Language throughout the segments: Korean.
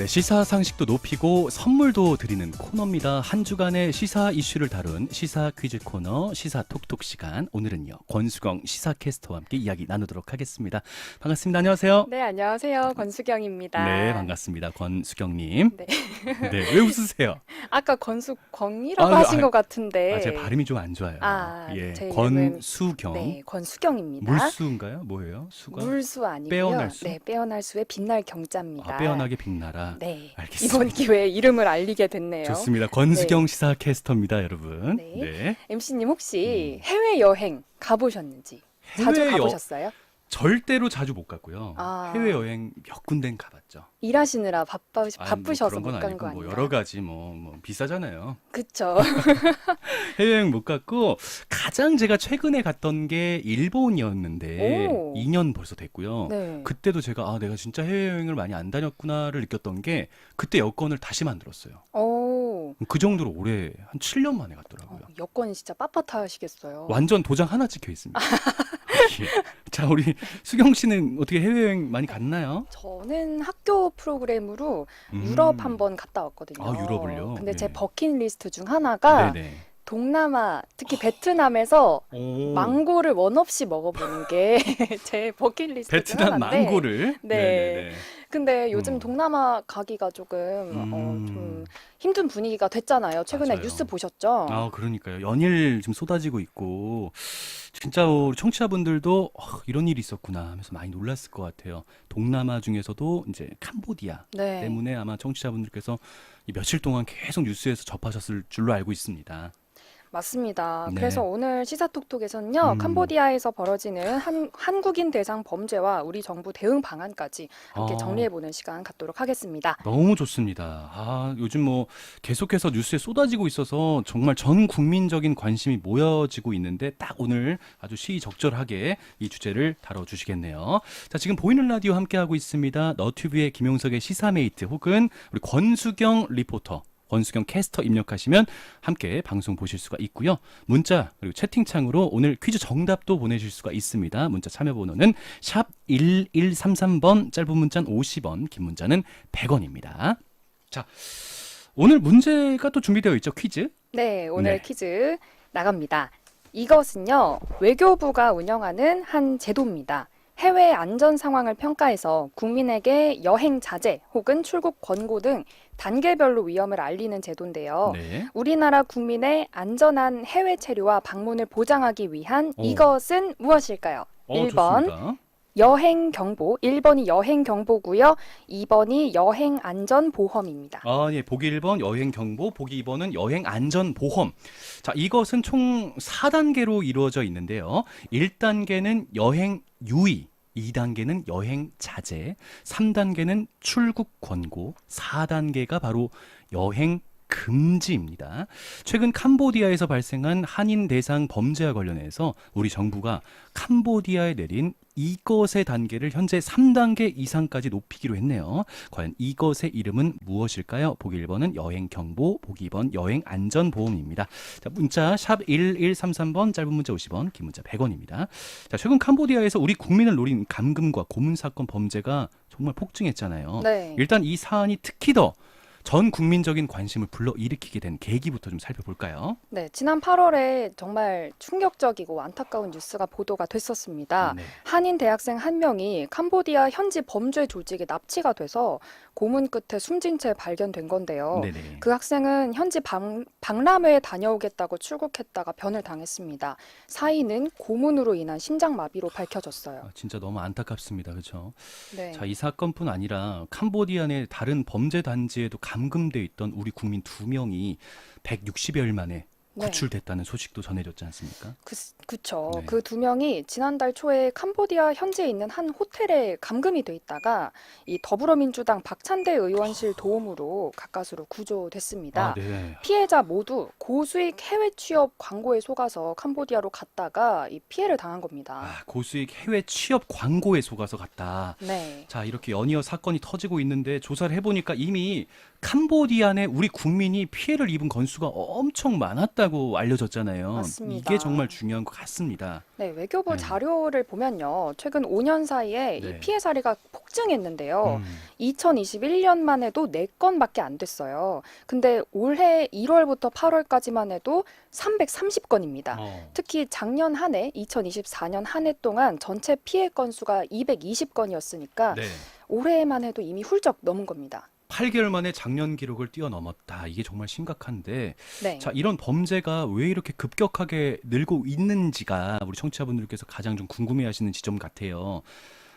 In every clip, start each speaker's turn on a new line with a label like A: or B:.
A: 네, 시사 상식도 높이고 선물도 드리는 코너입니다. 한 주간의 시사 이슈를 다룬 시사 퀴즈 코너 시사 톡톡 시간. 오늘은요. 권수경 시사캐스터와 함께 이야기 나누도록 하겠습니다. 반갑습니다. 안녕하세요.
B: 네, 안녕하세요. 권수경입니다.
A: 네, 반갑습니다. 권수경 님.
B: 네.
A: 네, 왜 웃으세요?
B: 아까 권수광이라고
A: 아,
B: 하신
A: 아,
B: 것 같은데.
A: 아, 제 발음이 좀 안 좋아요.
B: 아,
A: 예. 권수경.
B: 네, 권수경입니다.
A: 물수인가요? 뭐예요? 수가?
B: 물수 아니고요.
A: 빼어날 수?
B: 네, 빼어날 수의 빛날 경자입니다.
A: 아, 빼어나게 빛나라.
B: 네.
A: 알겠습니다.
B: 이번 기회에 이름을 알리게 됐네요.
A: 좋습니다. 권수경 시사캐스터입니다, 여러분.
B: 네.
A: 네.
B: MC님 혹시 해외 여행 가보셨는지? 자주
A: 음. 해외 여-
B: 가보셨어요?
A: 절대로 자주 못 갔고요.
B: 아.
A: 해외 여행 몇 군데는 가봤죠.
B: 일하시느라 바빠
A: 아니,
B: 바쁘셔서 뭐못
A: 그런
B: 간건거
A: 아니고? 뭐 여러 가지 뭐, 뭐 비싸잖아요.
B: 그쵸.
A: 해외 여행 못 갔고 가장 제가 최근에 갔던 게 일본이었는데
B: 오.
A: 2년 벌써 됐고요.
B: 네.
A: 그때도 제가 아 내가 진짜 해외 여행을 많이 안 다녔구나를 느꼈던 게 그때 여권을 다시 만들었어요.
B: 오.
A: 그 정도로 올해 한 7년 만에
B: 어,
A: 갔더라고요.
B: 여권이 진짜 빳빳하시겠어요.
A: 완전 도장 하나 찍혀 있습니다. 예. 자, 우리 수경 씨는 어떻게 해외 여행 많이 갔나요?
B: 저는 학교 프로그램으로
A: 음.
B: 유럽 한 번 갔다 왔거든요.
A: 아, 유럽을요?
B: 근데 제
A: 네.
B: 버킷리스트 중 하나가
A: 네네.
B: 동남아, 특히 베트남에서
A: 오.
B: 망고를 원 없이 먹어보는 게 제 버킷리스트 중
A: 베트남
B: 하나인데.
A: 망고를.
B: 네.
A: 네네네.
B: 근데 요즘
A: 음.
B: 동남아 가기가 조금 어,
A: 음.
B: 좀 힘든 분위기가 됐잖아요. 최근에
A: 맞아요.
B: 뉴스 보셨죠?
A: 아, 그러니까요. 연일 지금 쏟아지고 있고 진짜 우리 청취자분들도 어, 이런 일이 있었구나 하면서 많이 놀랐을 것 같아요. 동남아 중에서도 이제 캄보디아
B: 네.
A: 때문에 아마 청취자분들께서 이 며칠 동안 계속 뉴스에서 접하셨을 줄로 알고 있습니다.
B: 맞습니다.
A: 네.
B: 그래서 오늘 시사톡톡에서는요,
A: 음.
B: 캄보디아에서 벌어지는 한, 한국인 대상 범죄와 우리 정부 대응 방안까지 함께
A: 아.
B: 정리해보는 시간 갖도록 하겠습니다.
A: 너무 좋습니다. 아, 요즘 뭐 계속해서 뉴스에 쏟아지고 있어서 정말 전 국민적인 관심이 모여지고 있는데 딱 오늘 아주 시적절하게 이 주제를 다뤄주시겠네요. 자, 지금 보이는 라디오 함께하고 있습니다. 너튜브의 김용석의 시사메이트 혹은 우리 권수경 리포터. 권수경 캐스터 입력하시면 함께 방송 보실 수가 있고요. 문자 그리고 채팅창으로 오늘 퀴즈 정답도 보내실 수가 있습니다. 문자 참여 번호는 샵 1133번 짧은 문자는 50원 긴 문자는 100원입니다. 자 오늘 문제가 또 준비되어 있죠 퀴즈
B: 네, 오늘
A: 네.
B: 퀴즈 나갑니다. 이것은요, 외교부가 운영하는 한 제도입니다. 해외 안전 상황을 평가해서 국민에게 여행 자제 혹은 출국 권고 등 단계별로 위험을 알리는 제도인데요.
A: 네.
B: 우리나라 국민의 안전한 해외 체류와 방문을 보장하기 위한
A: 오.
B: 이것은 무엇일까요?
A: 어,
B: 1번
A: 좋습니다.
B: 여행 경보, 1번이 여행 경보고요. 2번이 여행 안전 보험입니다.
A: 아, 예. 보기 1번 여행 경보, 보기 2번은 여행 안전 보험. 자, 이것은 총 4단계로 이루어져 있는데요. 1단계는 여행 유의, 2단계는 여행 자제, 3단계는 출국 권고, 4단계가 바로 여행 금지입니다. 최근 캄보디아에서 발생한 한인 대상 범죄와 관련해서 우리 정부가 캄보디아에 내린 이것의 단계를 현재 3단계 이상까지 높이기로 했네요. 과연 이것의 이름은 무엇일까요? 보기 1번은 여행 경보, 보기 2번 여행 안전 보험입니다. 자, 문자 샵 1133번 짧은 문자 50원, 긴 문자 100원입니다. 자, 최근 캄보디아에서 우리 국민을 노린 감금과 고문 사건 범죄가 정말 폭증했잖아요.
B: 네.
A: 일단 이 사안이 특히 더 전 국민적인 관심을 불러 일으키게 된 계기부터 좀 살펴볼까요?
B: 네, 지난 8월에 정말 충격적이고 안타까운 뉴스가 보도가 됐었습니다.
A: 네.
B: 한인 대학생 한 명이 캄보디아 현지 범죄 조직에 납치가 돼서 고문 끝에 숨진 채 발견된 건데요.
A: 네네.
B: 그 학생은 현지 방, 박람회에 다녀오겠다고 출국했다가 변을 당했습니다. 사인은 고문으로 인한 심장마비로 밝혀졌어요.
A: 아, 진짜 너무 안타깝습니다. 그렇죠?
B: 네.
A: 자, 이 사건뿐 아니라 캄보디아 내 다른 범죄 단지에도 감금돼 있던 우리 국민 두 명이 160여일 만에
B: 네.
A: 구출됐다는 소식도 전해졌지 않습니까?
B: 그, 그쵸.
A: 네.
B: 그 두 명이 지난달 초에 캄보디아 현지에 있는 한 호텔에 감금이 돼 있다가 이 더불어민주당 박찬대 의원실 도움으로 가까스로 구조됐습니다.
A: 아, 네.
B: 피해자 모두 고수익 해외 취업 광고에 속아서 캄보디아로 갔다가 이 피해를 당한 겁니다.
A: 아, 고수익 해외 취업 광고에 속아서 갔다.
B: 네.
A: 자, 이렇게 연이어 사건이 터지고 있는데 조사를 해보니까 이미 캄보디아 내 우리 국민이 피해를 입은 건수가 엄청 많았다고 알려졌잖아요.
B: 맞습니다.
A: 이게 정말 중요한 거 같습니다.
B: 네, 외교부
A: 네.
B: 자료를 보면요. 최근 5년 사이에
A: 네.
B: 이 피해 사례가 폭증했는데요.
A: 음.
B: 2021년만 해도 4건밖에 안 됐어요. 근데 올해 1월부터 8월까지만 해도 330건입니다.
A: 어.
B: 특히 작년 한 해, 2024년 한 해 동안 전체 피해 건수가 220건이었으니까
A: 네.
B: 올해만 해도 이미 훌쩍 넘은 겁니다.
A: 8개월 만에 작년 기록을 뛰어넘었다. 이게 정말 심각한데
B: 네.
A: 자, 이런 범죄가 왜 이렇게 급격하게 늘고 있는지가 우리 청취자분들께서 가장 좀 궁금해 하시는 지점 같아요.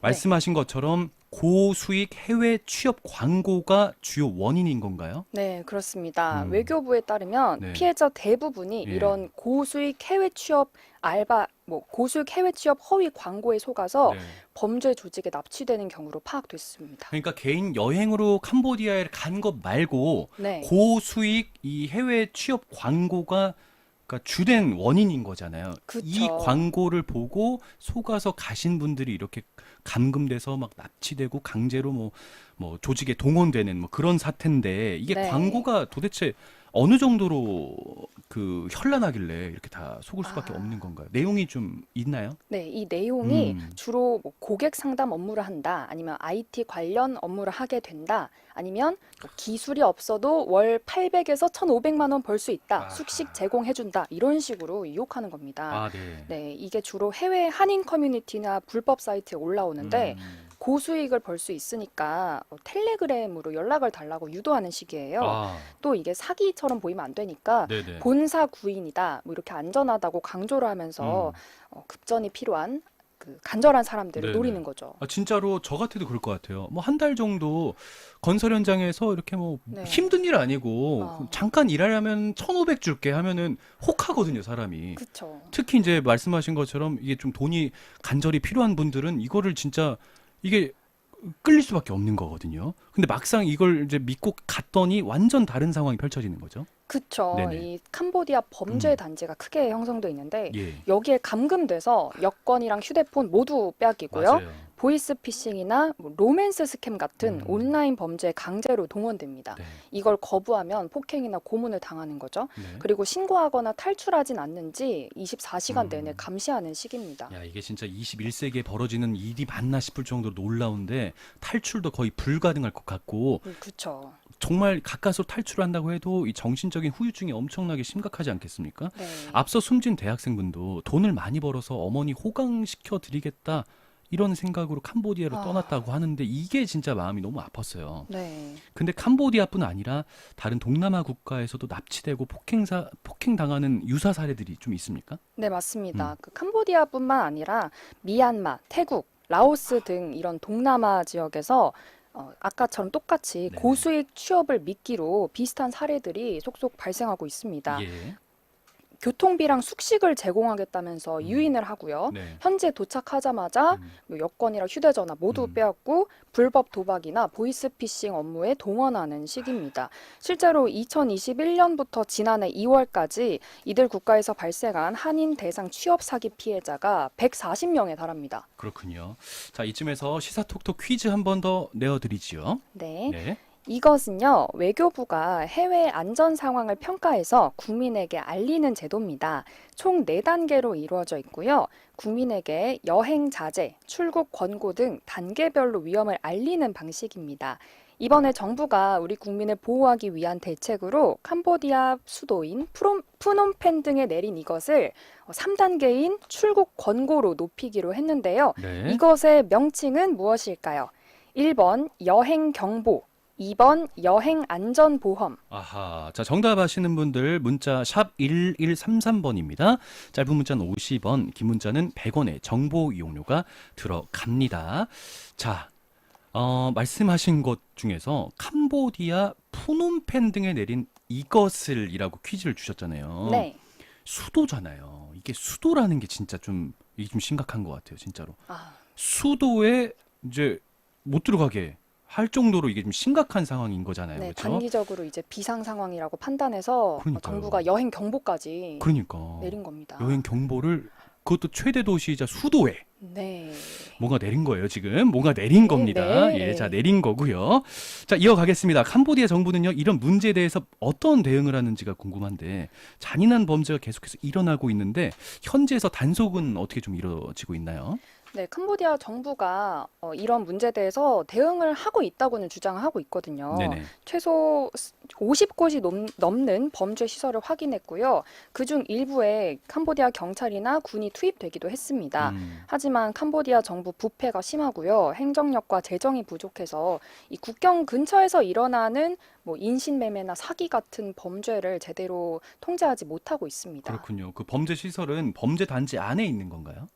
A: 말씀하신 것처럼 고수익 해외 취업 광고가 주요 원인인 건가요?
B: 네, 그렇습니다.
A: 음.
B: 외교부에 따르면
A: 네.
B: 피해자 대부분이
A: 예.
B: 이런 고수익 해외 취업 알바, 뭐 고수익 해외 취업 허위 광고에 속아서
A: 네.
B: 범죄 조직에 납치되는 경우로 파악됐습니다.
A: 그러니까 개인 여행으로 캄보디아에 간 것 말고
B: 네.
A: 고수익 이 해외 취업 광고가 그러니까 주된 원인인 거잖아요.
B: 그쵸.
A: 이 광고를 보고 속아서 가신 분들이 이렇게 감금돼서 막 납치되고 강제로 뭐, 뭐 조직에 동원되는 뭐 그런 사태인데 이게
B: 네.
A: 광고가 도대체 어느 정도로 그 현란하길래 이렇게 다 속을 수밖에
B: 아.
A: 없는 건가요? 내용이 좀 있나요?
B: 네, 이 내용이
A: 음.
B: 주로 뭐 고객 상담 업무를 한다, 아니면 IT 관련 업무를 하게 된다, 아니면 뭐 기술이 없어도 월 800에서 1,500만 원 벌 수 있다,
A: 아하.
B: 숙식 제공해준다, 이런 식으로 유혹하는 겁니다.
A: 아, 네.
B: 네, 이게 주로 해외 한인 커뮤니티나 불법 사이트에 올라오는데
A: 음.
B: 고수익을 벌 수 있으니까 어, 텔레그램으로 연락을 달라고 유도하는 식이에요.
A: 아,
B: 또 이게 사기처럼 보이면 안 되니까
A: 네네.
B: 본사 구인이다, 뭐 이렇게 안전하다고 강조를 하면서
A: 음.
B: 어, 급전이 필요한 그 간절한 사람들을
A: 네네.
B: 노리는 거죠.
A: 아, 진짜로 저 같아도 그럴 것 같아요. 뭐 한 달 정도 건설 현장에서 이렇게 뭐
B: 네.
A: 힘든 일 아니고
B: 어.
A: 잠깐 일하려면 1,500 줄게 하면은 혹하거든요, 사람이.
B: 그렇죠.
A: 특히 이제 말씀하신 것처럼 이게 좀 돈이 간절히 필요한 분들은 이거를 진짜 이게 끌릴 수밖에 없는 거거든요. 근데 막상 이걸 이제 믿고 갔더니 완전 다른 상황이 펼쳐지는 거죠.
B: 그렇죠.
A: 네네.
B: 이 캄보디아 범죄
A: 음.
B: 단지가 크게 형성돼 있는데
A: 예.
B: 여기에 감금돼서 여권이랑 휴대폰 모두 빼앗기고요.
A: 맞아요.
B: 보이스 피싱이나 뭐 로맨스 스캠 같은
A: 음.
B: 온라인 범죄에 강제로 동원됩니다.
A: 네.
B: 이걸 거부하면 폭행이나 고문을 당하는 거죠.
A: 네.
B: 그리고 신고하거나 탈출하진 않는지 24시간
A: 음.
B: 내내 감시하는 시기입니다.
A: 야, 이게 진짜 21세기에 벌어지는 일이 맞나 싶을 정도로 놀라운데 탈출도 거의 불가능할 것 같고
B: 그렇죠.
A: 정말 가까스로 탈출한다고 해도 이 정신적인 후유증이 엄청나게 심각하지 않겠습니까?
B: 네.
A: 앞서 숨진 대학생분도 돈을 많이 벌어서 어머니 호강시켜 드리겠다 이런 생각으로 캄보디아로
B: 아.
A: 떠났다고 하는데 이게 진짜 마음이 너무 아팠어요.
B: 네.
A: 근데 캄보디아뿐 아니라 다른 동남아 국가에서도 납치되고 폭행사 폭행 당하는 유사 사례들이 좀 있습니까?
B: 네, 맞습니다.
A: 음.
B: 그 캄보디아뿐만 아니라 미얀마, 태국, 라오스 등 이런 동남아 지역에서 어, 아까처럼 똑같이
A: 네네.
B: 고수익 취업을 미끼로 비슷한 사례들이 속속 발생하고 있습니다.
A: 예.
B: 교통비랑 숙식을 제공하겠다면서
A: 음.
B: 유인을 하고요.
A: 네.
B: 현재 도착하자마자
A: 음.
B: 뭐 여권이랑 휴대전화 모두
A: 음.
B: 빼앗고 불법 도박이나 보이스피싱 업무에 동원하는 시기입니다. 실제로 2021년부터 지난해 2월까지 이들 국가에서 발생한 한인 대상 취업 사기 피해자가 140명에 달합니다.
A: 그렇군요. 자, 이쯤에서 시사톡톡 퀴즈 한 번 더 내어드리지요.
B: 네.
A: 네.
B: 이것은요, 외교부가 해외 안전 상황을 평가해서 국민에게 알리는 제도입니다. 총 4단계로 이루어져 있고요. 국민에게 여행 자제, 출국 권고 등 단계별로 위험을 알리는 방식입니다. 이번에 정부가 우리 국민을 보호하기 위한 대책으로 캄보디아 수도인 프롬, 푸놈펜 등에 내린 이것을 3단계인 출국 권고로 높이기로 했는데요.
A: 네.
B: 이것의 명칭은 무엇일까요? 1번 여행 경보, 2번 여행 안전 보험.
A: 아하. 자, 정답 아시는 분들 문자 샵 1133번입니다. 짧은 문자는 50원, 긴 문자는 100원의 정보 이용료가 들어갑니다. 자, 어, 말씀하신 것 중에서 캄보디아 푸놈펜 등에 내린 이것을이라고 퀴즈를 주셨잖아요.
B: 네.
A: 수도잖아요. 이게 수도라는 게 진짜 좀 이게 좀 심각한 것 같아요, 진짜로.
B: 아,
A: 수도에 이제 못 들어가게 할 정도로 이게 좀 심각한 상황인 거잖아요.
B: 네,
A: 그렇죠?
B: 단기적으로 이제 비상 상황이라고 판단해서
A: 그러니까요.
B: 정부가 여행 경보까지
A: 그러니까
B: 내린 겁니다.
A: 여행 경보를 그것도 최대 도시이자 수도에
B: 네.
A: 뭔가 내린 거예요, 지금. 뭔가 내린
B: 네,
A: 겁니다.
B: 네.
A: 예, 자, 내린 거고요. 자, 이어가겠습니다. 캄보디아 정부는요, 이런 문제에 대해서 어떤 대응을 하는지가 궁금한데, 잔인한 범죄가 계속해서 일어나고 있는데, 현지에서 단속은 어떻게 좀 이루어지고 있나요?
B: 네, 캄보디아 정부가 어, 이런 문제에 대해서 대응을 하고 있다고는 주장하고 있거든요.
A: 네네.
B: 최소 50곳이 넘, 넘는 범죄 시설을 확인했고요. 그중 일부에 캄보디아 경찰이나 군이 투입되기도 했습니다.
A: 음,
B: 하지만 캄보디아 정부 부패가 심하고요. 행정력과 재정이 부족해서 이 국경 근처에서 일어나는 뭐 인신매매나 사기 같은 범죄를 제대로 통제하지 못하고 있습니다.
A: 그렇군요. 그 범죄 시설은 범죄 단지 안에 있는 건가요?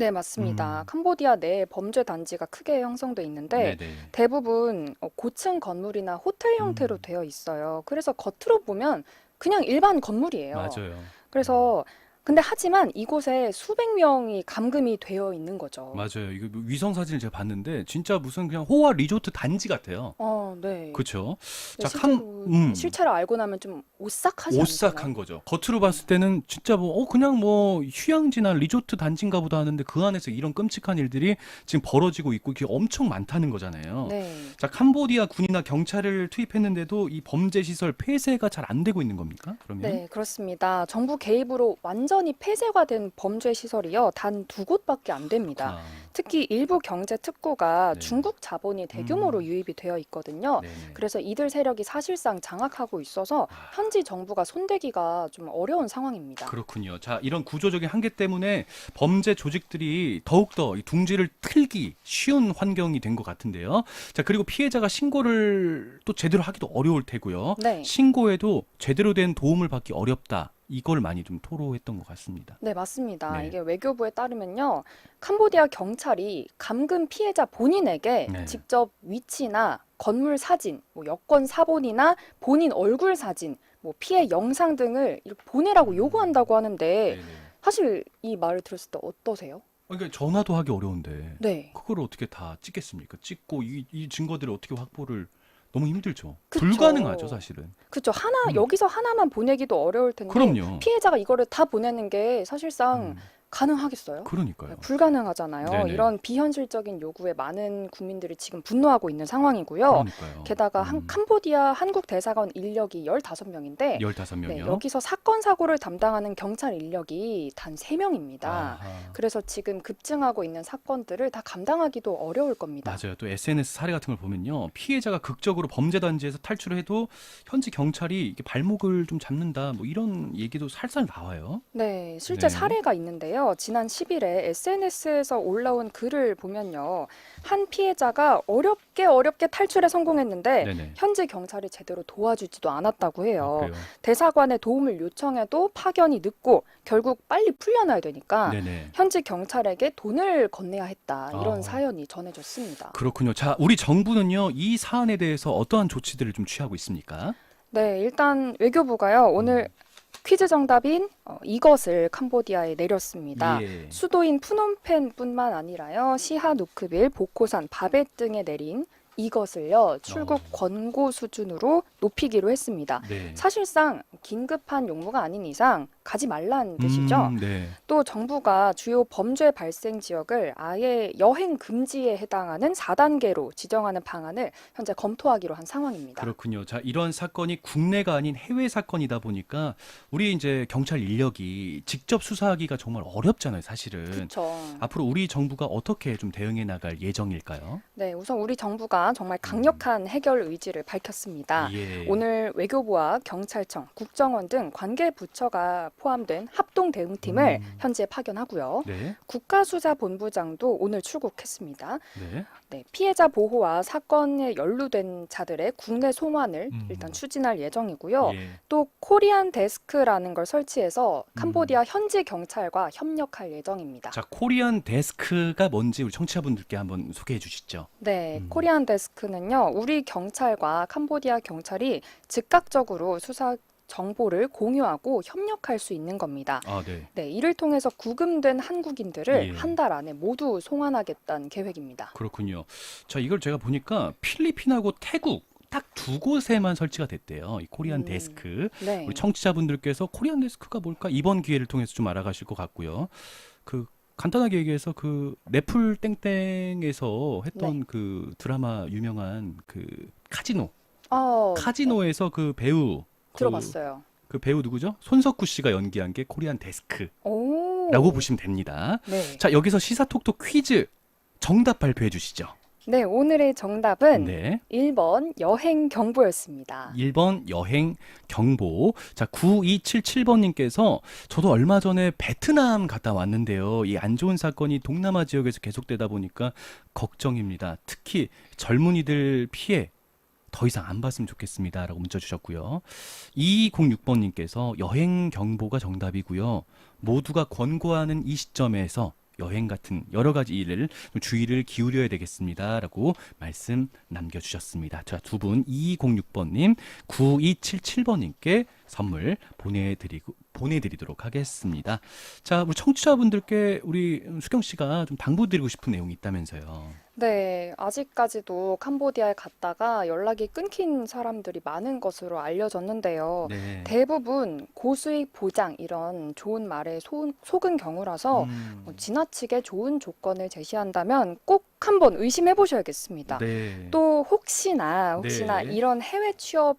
B: 네, 맞습니다.
A: 음.
B: 캄보디아 내에 범죄 단지가 크게 형성돼 있는데
A: 네네.
B: 대부분 어, 고층 건물이나 호텔 형태로
A: 음.
B: 되어 있어요. 그래서 겉으로 보면 그냥 일반 건물이에요.
A: 맞아요.
B: 그래서 근데 하지만 이곳에 수백 명이 감금이 되어 있는 거죠.
A: 맞아요. 이거 뭐 위성 사진을 제가 봤는데, 진짜 무슨 그냥 호화 리조트 단지 같아요.
B: 어, 네.
A: 그렇죠.
B: 네,
A: 자, 캄-
B: 실제로
A: 음.
B: 실체를 알고 나면 좀 오싹하지
A: 오싹한? 거죠. 겉으로 봤을 때는 진짜 뭐, 어, 그냥 뭐, 휴양지나 리조트 단지인가 보다 하는데 그 안에서 이런 끔찍한 일들이 지금 벌어지고 있고 이게 엄청 많다는 거잖아요.
B: 네.
A: 자, 캄보디아 군이나 경찰을 투입했는데도 이 범죄 시설 폐쇄가 잘 안 되고 있는 겁니까? 그러면?
B: 네, 그렇습니다. 정부 개입으로 완전 히 폐쇄가 된 범죄 시설이요. 단 두 곳밖에 안 됩니다.
A: 아,
B: 특히 일부 경제 특구가
A: 네.
B: 중국 자본이 대규모로
A: 음.
B: 유입이 되어 있거든요.
A: 네네.
B: 그래서 이들 세력이 사실상 장악하고 있어서
A: 아.
B: 현지 정부가 손대기가 좀 어려운 상황입니다.
A: 그렇군요. 자, 이런 구조적인 한계 때문에 범죄 조직들이 더욱더 이 둥지를 틀기 쉬운 환경이 된 것 같은데요. 자, 그리고 피해자가 신고를 또 제대로 하기도 어려울 테고요.
B: 네.
A: 신고에도 제대로 된 도움을 받기 어렵다. 이걸 많이 좀 토로했던 것 같습니다.
B: 네, 맞습니다.
A: 네.
B: 이게 외교부에 따르면요. 캄보디아 경찰이 감금 피해자 본인에게
A: 네.
B: 직접 위치나 건물 사진, 뭐 여권 사본이나 본인 얼굴 사진, 뭐 피해 영상 등을 이렇게 보내라고 요구한다고 하는데
A: 네네.
B: 사실 이 말을 들었을 때 어떠세요?
A: 그러니까 전화도 하기 어려운데
B: 네.
A: 그걸 어떻게 다 찍겠습니까? 찍고 이, 이 증거들을 어떻게 확보를 너무 힘들죠.
B: 그쵸.
A: 불가능하죠, 사실은.
B: 그렇죠. 하나
A: 음.
B: 여기서 하나만 보내기도 어려울 텐데
A: 그럼요.
B: 피해자가 이거를 다 보내는 게 사실상
A: 음,
B: 가능하겠어요?
A: 그러니까요.
B: 네, 불가능하잖아요.
A: 네네.
B: 이런 비현실적인 요구에 많은 국민들이 지금 분노하고 있는 상황이고요.
A: 그러니까요.
B: 게다가 한,
A: 음,
B: 캄보디아 한국 대사관 인력이 15명인데
A: 15명이요.
B: 네, 여기서 사건 사고를 담당하는 경찰 인력이 단 3명입니다.
A: 아하.
B: 그래서 지금 급증하고 있는 사건들을 다 감당하기도 어려울 겁니다.
A: 맞아요. 또 SNS 사례 같은 걸 보면요. 피해자가 극적으로 범죄 단지에서 탈출을 해도 현지 경찰이 이게 발목을 좀 잡는다. 뭐 이런 얘기도 살살 나와요.
B: 네, 실제
A: 네.
B: 사례가 있는데요. 지난 10일에 SNS에서 올라온 글을 보면요. 한 피해자가 어렵게 어렵게 탈출에 성공했는데
A: 네네.
B: 현지 경찰이 제대로 도와주지도 않았다고 해요.
A: 아, 그래요.
B: 대사관에 도움을 요청해도 파견이 늦고 결국 빨리 풀려나야 되니까
A: 네네.
B: 현지 경찰에게 돈을 건네야 했다. 이런
A: 아.
B: 사연이 전해졌습니다.
A: 그렇군요. 자, 우리 정부는요. 이 사안에 대해서 어떠한 조치들을 좀 취하고 있습니까?
B: 네, 일단 외교부가요. 오늘
A: 음.
B: 퀴즈 정답인 어, 이것을 캄보디아에 내렸습니다.
A: 예.
B: 수도인 푸놈펜뿐만 아니라요. 시하누크빌, 보코산, 바벳 등에 내린 이것을요. 출국
A: 어.
B: 권고 수준으로 높이기로 했습니다.
A: 네.
B: 사실상 긴급한 용무가 아닌 이상 가지 말란 뜻이죠.
A: 음, 네.
B: 또 정부가 주요 범죄 발생 지역을 아예 여행 금지에 해당하는 4단계로 지정하는 방안을 현재 검토하기로 한 상황입니다.
A: 그렇군요. 자, 이런 사건이 국내가 아닌 해외 사건이다 보니까 우리 이제 경찰 인력이 직접 수사하기가 정말 어렵잖아요, 사실은.
B: 그렇죠.
A: 앞으로 우리 정부가 어떻게 좀 대응해 나갈 예정일까요?
B: 네, 우선 우리 정부가 정말 강력한 해결 의지를 밝혔습니다.
A: 예.
B: 오늘 외교부와 경찰청, 국정원 등 관계 부처가 포함된 합동 대응팀을
A: 음.
B: 현재 파견하고요.
A: 네.
B: 국가수사본부장도 오늘 출국했습니다.
A: 네.
B: 네, 피해자 보호와 사건에 연루된 자들의 국내 송환을
A: 음.
B: 일단 추진할 예정이고요.
A: 예.
B: 또 코리안 데스크라는 걸 설치해서
A: 음.
B: 캄보디아 현지 경찰과 협력할 예정입니다.
A: 자, 코리안 데스크가 뭔지 우리 청취자분들께 한번 소개해 주시죠.
B: 네,
A: 음.
B: 코리안 데스크는요, 우리 경찰과 캄보디아 경찰이 즉각적으로 수사 정보를 공유하고 협력할 수 있는 겁니다.
A: 아, 네.
B: 네, 이를 통해서 구금된 한국인들을
A: 예.
B: 한 달 안에 모두 송환하겠다는 계획입니다.
A: 그렇군요. 자, 이걸 제가 보니까 필리핀하고 태국 딱 두 곳에만 설치가 됐대요. 이 코리안
B: 음.
A: 데스크.
B: 네.
A: 우리 청취자분들께서 코리안 데스크가 뭘까 이번 기회를 통해서 좀 알아가실 것 같고요. 그 간단하게 얘기해서 그 넷플 땡땡에서 했던
B: 네.
A: 그 드라마 유명한 그 카지노
B: 어,
A: 카지노에서 그 배우 그-
B: 들어봤어요.
A: 그 배우 누구죠? 손석구 씨가 연기한 게 코리안 데스크라고
B: 오.
A: 보시면 됩니다.
B: 네.
A: 자 여기서 시사톡톡 퀴즈 정답 발표해 주시죠.
B: 네, 오늘의 정답은
A: 네.
B: 1번 여행 경보였습니다.
A: 1번 여행 경보. 자, 9277번님께서 저도 얼마 전에 베트남 갔다 왔는데요. 이 안 좋은 사건이 동남아 지역에서 계속되다 보니까 걱정입니다. 특히 젊은이들 피해 더 이상 안 봤으면 좋겠습니다. 라고 문자 주셨고요. 2206번님께서 여행 경보가 정답이고요. 모두가 권고하는 이 시점에서 여행 같은 여러 가지 일을 좀 주의를 기울여야 되겠습니다. 라고 말씀 남겨주셨습니다. 자, 두 분, 2206번님, 9277번님께 선물 보내드리고, 보내드리도록 하겠습니다. 자, 우리 청취자분들께 우리 수경 씨가 좀 당부드리고 싶은 내용이 있다면서요.
B: 네, 아직까지도 캄보디아에 갔다가 연락이 끊긴 사람들이 많은 것으로 알려졌는데요.
A: 네.
B: 대부분 고수익 보장 이런 좋은 말에 소, 속은 경우라서
A: 음,
B: 뭐 지나치게 좋은 조건을 제시한다면 꼭 한번 의심해 보셔야겠습니다.
A: 네.
B: 또 혹시나 혹시나
A: 네.
B: 이런 해외 취업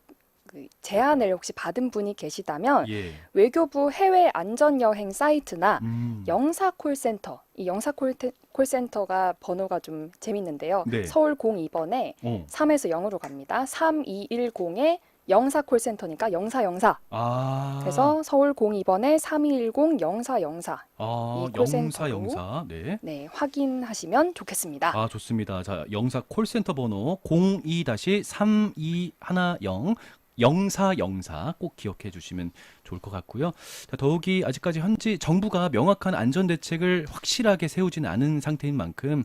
B: 그 제안을 혹시 받은 분이 계시다면
A: 예.
B: 외교부 해외 안전 여행 사이트나
A: 음.
B: 영사 콜센터 이 영사 콜, 콜센터가 번호가 좀 재밌는데요.
A: 네.
B: 서울 02번에
A: 어.
B: 3에서 0으로 갑니다. 3210에 영사 콜센터니까 영사 영사.
A: 아.
B: 그래서 서울 02번에 3210 영사 영사.
A: 아,
B: 이 콜센터로.
A: 영사 영사. 네.
B: 네, 확인하시면 좋겠습니다.
A: 아, 좋습니다. 자, 영사 콜센터 번호 02-3210 영사 영사 꼭 기억해 주시면 좋을 것 같고요. 자, 더욱이 아직까지 현지 정부가 명확한 안전 대책을 확실하게 세우지는 않은 상태인 만큼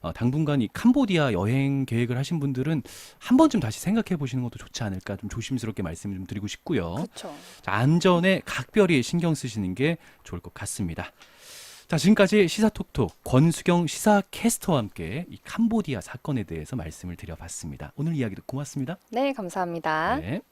A: 어, 당분간 이 캄보디아 여행 계획을 하신 분들은 한 번쯤 다시 생각해 보시는 것도 좋지 않을까 좀 조심스럽게 말씀을 좀 드리고 싶고요.
B: 그렇죠.
A: 자, 안전에 각별히 신경 쓰시는 게 좋을 것 같습니다. 자, 지금까지 시사톡톡 권수경 시사캐스터와 함께 이 캄보디아 사건에 대해서 말씀을 드려봤습니다. 오늘 이야기도 고맙습니다.
B: 네, 감사합니다.
A: 네.